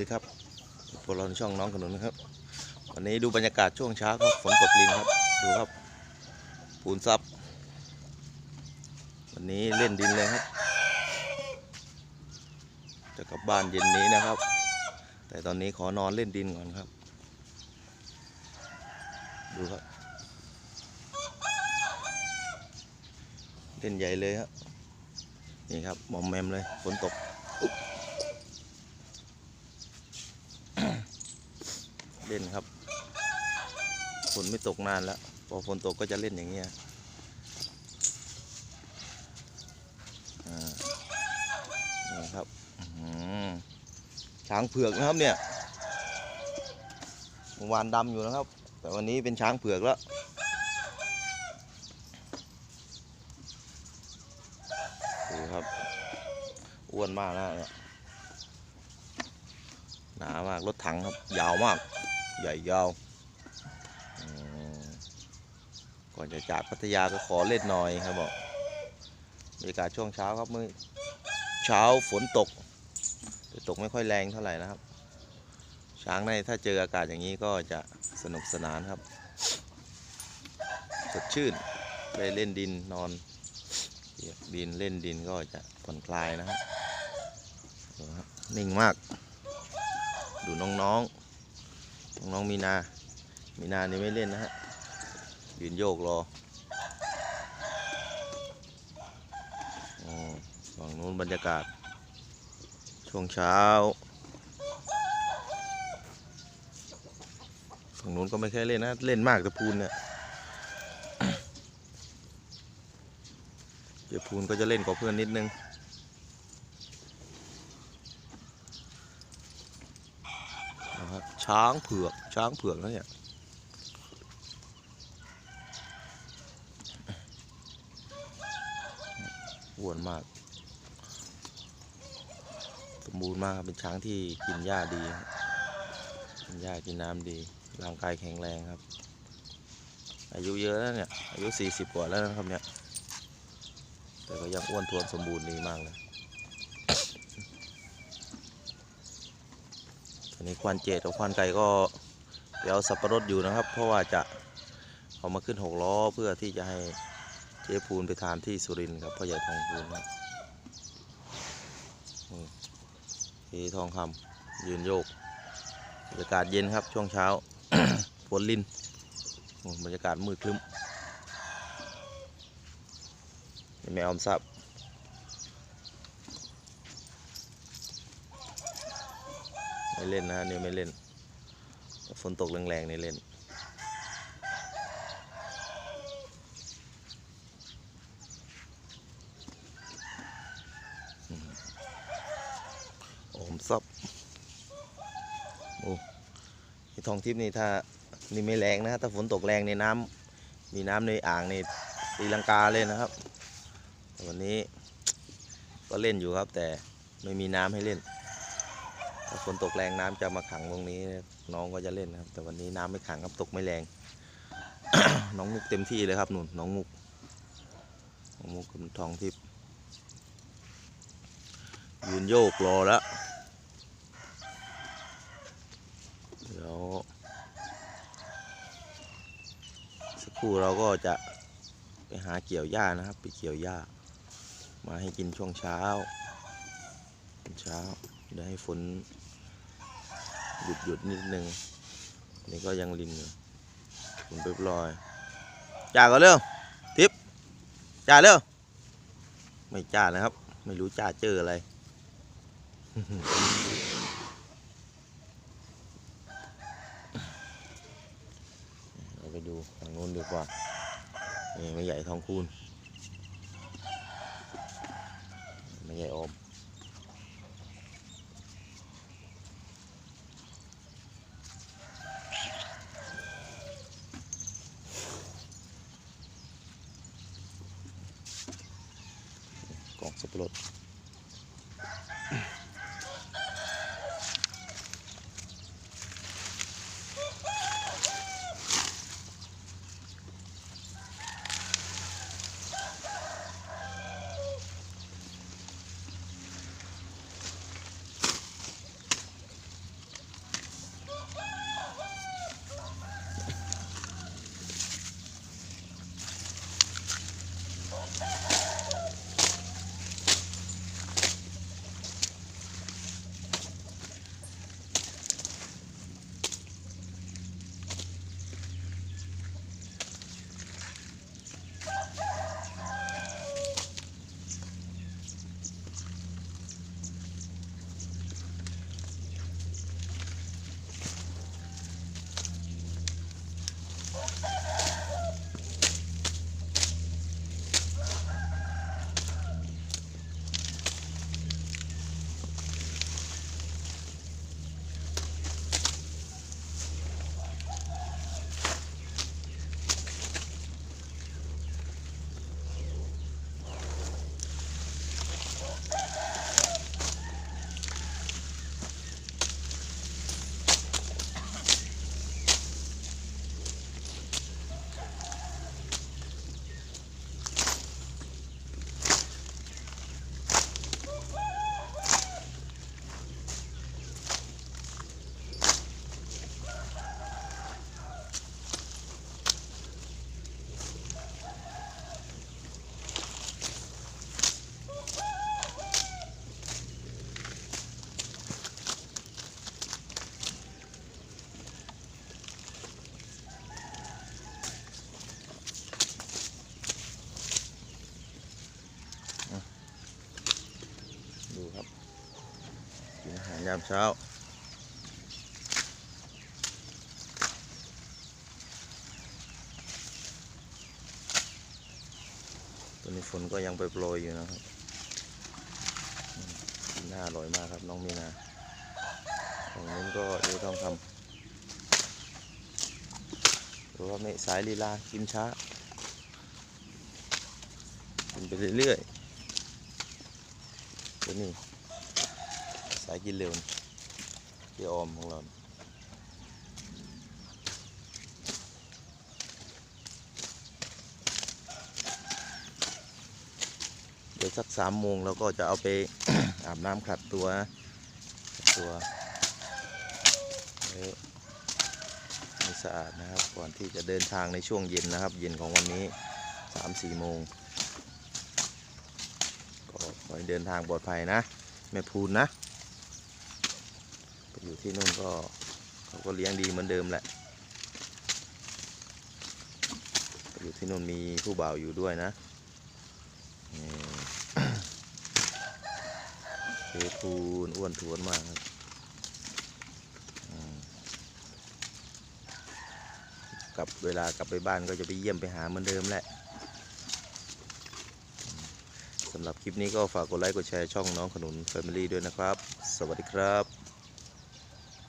ดีครับพวกเราในช่องน้องขนุนนะครับ วันนี้ดูบรรยากาศช่วงเช้าครับฝนตกลินครับ ดูครับปูนซับ วันนี้เล่นดินเลยครับ จะกลับบ้านเย็นนี้นะครับ แต่ตอนนี้ขอนอนเล่นดินก่อนครับ ดูครับ เล่นใหญ่เลยครับนี่ครับมอมแมมเลยฝนตก เล่นครับฝนไม่ตกนานแล้วพอฝนตกก็จะเล่นอย่างเงี้ยนี่ครับช้างเผือกนะครับเนี่ยวานดำอยู่นะครับ แต่วันนี้เป็นช้างเผือกแล้วดูครับ อ้วนมากนะเนี่ยหนามากรถถังครับ ยาวมาก ใหญ่ยาวก่อนจะจากพัทยาก็ขอเล่นหน่อยครับบอกบรรยากาศช่วงเช้าครับเมื่อเช้าฝนตกแต่ตกไม่ค่อยแรงเท่าไหร่นะครับ ช้างในถ้าเจออากาศอย่างนี้ก็จะสนุกสนานครับ สดชื่นได้เล่นดินนอนเียดินเล่นดินก็จะผ่อนคลายนะครับดูครับนิ่งมาก ดูน้องๆ น้องมีนา มีนานี่ไม่เล่นนะฮะ ยืนโยกรออ๋อฝั่งนู้นบรรยากาศ ช่วงเช้าฝั่งนู้นก็ไม่ค่อยเล่นนะ เล่นมากต่พูนเนี่ยเดี๋ยวพูนก็จะเล่นกับเพื่อนนิดนึง นะครับ ช้างเผือกช้างเผือกนะเนี่ยอ้วนมาก สมบูรณ์มากเป็นช้างที่กินหญ้าดีกินหญ้ากินน้ำดีร่างกายแข็งแรงครับ อายุเยอะแล้วเนี่ยอายุ 40 กว่าแล้วนะครับเนี่ยแต่ก็ยังอ้วนท้วนสมบูรณ์ดีมากเลย อนนี้ควานเจดกับควานไก่ก็เดี๋ยวสับปะรดอยู่นะครับ เพราะว่าจะเอามาขึ้นหกล้อเพื่อที่จะให้เจ๊พูนไปทานที่สุรินทร์ครับพ่อใหญ่ทองพูนครับนี่ทองคำยืนโยกบรรยากาศเย็นครับช่วงเช้าฝนลินบรรยากาศมืดครึ้มแม่ออมทรัพย์ ไม่เล่นนะฮะนี่ไม่เล่น ฝนตกแรงๆนี่เล่น โอมซับโอ้ที่ทองทิพย์นี่ถ้านี่ไม่แรงนะถ้าฝนตกแรงในน้ำมีน้ำในอ่างนี่ตีลังกาเลยนะครับวันนี้ก็เล่นอยู่ครับแต่ไม่มีน้ำให้เล่น ฝนตกแรงน้ำจะมาขังตรงนี้น้องก็จะเล่นนะครับ แต่วันนี้น้ำไม่ขังครับตกไม่แรง น้องมุกเต็มที่เลยครับนุ่นน้องมุกน้องมุกกับทองทิพย์ยืนโยกรอแล้วเดี๋ยวสักครู่เราก็จะไปหาเกี่ยวหญ้านะครับ ไปเกี่ยวหญ้า มาให้กินช่วงเช้าเช้าเดี๋ยวให้ฝน หยุดหยุดนิดนึง นี่ก็ยังลินอยู่ฝนเรียบร้อยจ่าก็เร็วทิปจ่าเร็วไม่จ่านะครับ ไม่รู้จ่าเจออะไรเราไปดูทางโน้นดีกว่านี่ไม่ใหญ่ทองคูณไม่ใหญ่อม กล่องสับปะรด ยามเช้าตอนนี้ฝนก็ยังไปโปรยอยู่นะครับน่าอร่อยมากครับน้องมีนาของนู้นก็เดี๋ยวต้องทำหรือว่าไม่สายลีลากินช้ากินไปเรื่อยๆตัวนี้ายกินเร็วพี่ออมของเราเดี๋ยวสักสามโมงเราก็จะเอาไป อาบน้ำขัดตัวตัวให้สะอาดนะครับ ก่อนที่จะเดินทางในช่วงเย็นนะครับ เย็นของวันนี้สามสี่โมงก็ขอให้เดินทางปลอดภัยนะ แม่พูนนะ ที่นู่นก็เขาก็เลี้ยงดีเหมือนเดิมแหละอยู่ที่นู่นมีผู้บ่าวอยู่ด้วยนะเทพูนอ้วนทวนมากครับกลับเวลากลับไปบ้านก็จะไปเยี่ยมไปหาเหมือนเดิมแหละสำหรับคลิปนี้ก็ฝากกดไลค์กดแชร์ช่องน้องขนุน Family ด้วยนะครับ สวัสดีครับ